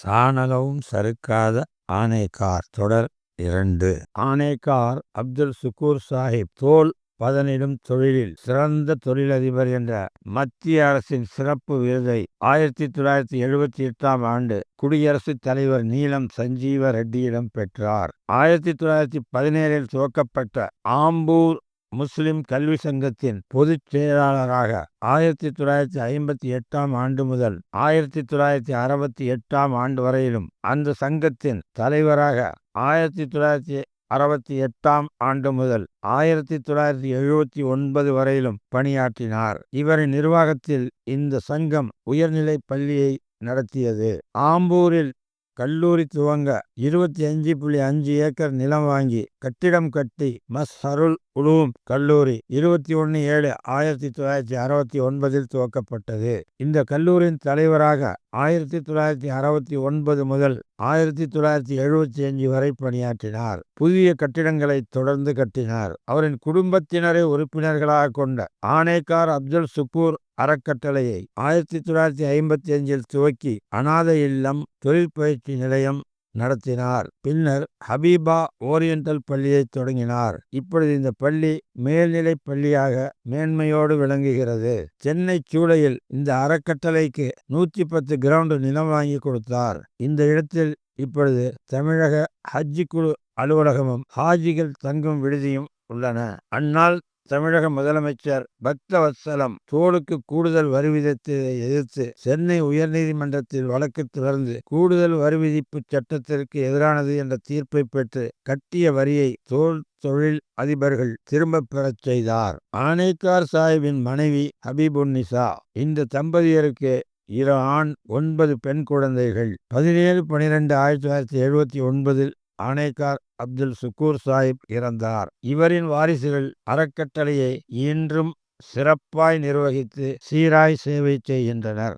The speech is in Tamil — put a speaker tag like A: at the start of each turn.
A: சாணகவும் சறுக்காத ஆனேகார் தொடர் இரண்டு. ஆனேகார் அப்துல் சுக்கூர் சாஹிப் தோல் பதனிடும் தொழிலில் சிறந்த தொழிலதிபர் என்ற மத்திய அரசின் சிறப்பு விருதை ஆயிரத்தி தொள்ளாயிரத்தி எழுபத்தி எட்டாம் ஆண்டு குடியரசுத் தலைவர் நீலம் சஞ்சீவ ரெட்டியிடம் பெற்றார். ஆயிரத்தி தொள்ளாயிரத்தி பதினேழில் துவக்கப்பட்ட ஆம்பூர் முஸ்லிம் கல்வி சங்கத்தின் பொதுச் செயலாளராக ஆயிரத்தி தொள்ளாயிரத்தி ஐம்பத்தி எட்டாம் ஆண்டு முதல் ஆயிரத்தி தொள்ளாயிரத்தி அறுபத்தி எட்டாம் ஆண்டு வரையிலும் அந்த சங்கத்தின் தலைவராக ஆயிரத்தி தொள்ளாயிரத்தி அறுபத்தி எட்டாம் ஆண்டு முதல் ஆயிரத்தி தொள்ளாயிரத்தி எழுபத்தி ஒன்பது வரையிலும் பணியாற்றினார். இவரின் நிர்வாகத்தில் இந்த சங்கம் உயர்நிலைப் பள்ளியை நடத்தியது. ஆம்பூரில் கல்லூரி துவங்க இருபத்தி அஞ்சு புள்ளி அஞ்சு ஏக்கர் நிலம் வாங்கி கட்டிடம் கட்டி மஸ் ஹருல் உலூம் கல்லூரி இருபத்தி ஒன்று ஏழு ஆயிரத்தி தொள்ளாயிரத்தி அறுபத்தி ஒன்பதில் துவக்கப்பட்டது. இந்த கல்லூரியின் தலைவராக ஆயிரத்தி தொள்ளாயிரத்தி அறுபத்தி ஒன்பது முதல் ஆயிரத்தி தொள்ளாயிரத்தி எழுபத்தி அஞ்சு வரை பணியாற்றினார். புதிய கட்டிடங்களை தொடர்ந்து கட்டினார். அவரின் குடும்பத்தினரை உறுப்பினர்களாக கொண்ட ஆனேக்கார் அப்துல் சுக்கூர் அறக்கட்டளையை ஆயிரத்தி தொள்ளாயிரத்தி ஐம்பத்தி அஞ்சில் துவக்கி அனாதை இல்லம் தொழிற்பயிற்சி நிலையம் நடத்தினார். பின்னர் ஹபீபா ஓரியண்டல் பள்ளியை தொடங்கினார். இப்பொழுது இந்த பள்ளி மேல்நிலை பள்ளியாக மேன்மையோடு விளங்குகிறது. சென்னை சூளையில் இந்த அறக்கட்டளைக்கு நூற்றி பத்து கிரவுண்டு நிலம் வாங்கி கொடுத்தார். இந்த இடத்தில் இப்பொழுது தமிழக ஹஜ்ஜி குழு அலுவலகமும் ஹாஜிகள் தங்கும் விடுதியும் உள்ளன. அந்நாள் தமிழக முதலமைச்சர் பக்தவத்சலம் தோலுக்கு கூடுதல் வரி விதித்ததை எதிர்த்து சென்னை உயர்நீதிமன்றத்தில் வழக்கு தொடர்ந்து கூடுதல் வரி விதிப்பு சட்டத்திற்கு எதிரானது என்ற தீர்ப்பை பெற்று கட்டிய வரியை தோல் தொழில் அதிபர்கள் திரும்ப பெறச் செய்தார். ஆனைக்கார் சாஹிபின் மனைவி ஹபீபுன்னிசா இந்த தம்பதியருக்கு இரு ஆண் ஒன்பது பெண் குழந்தைகள். பதினேழு பனிரெண்டு ஆயிரத்தி தொள்ளாயிரத்தி எழுபத்தி ஒன்பதில் ஆணைக்கார் அப்துல் சுக்கூர் சாஹிப் இறந்தார். இவரின் வாரிசுகள் அறக்கட்டளையை இன்றும் சிறப்பாய் நிர்வகித்து சீராய் சேவை செய்கின்றனர்.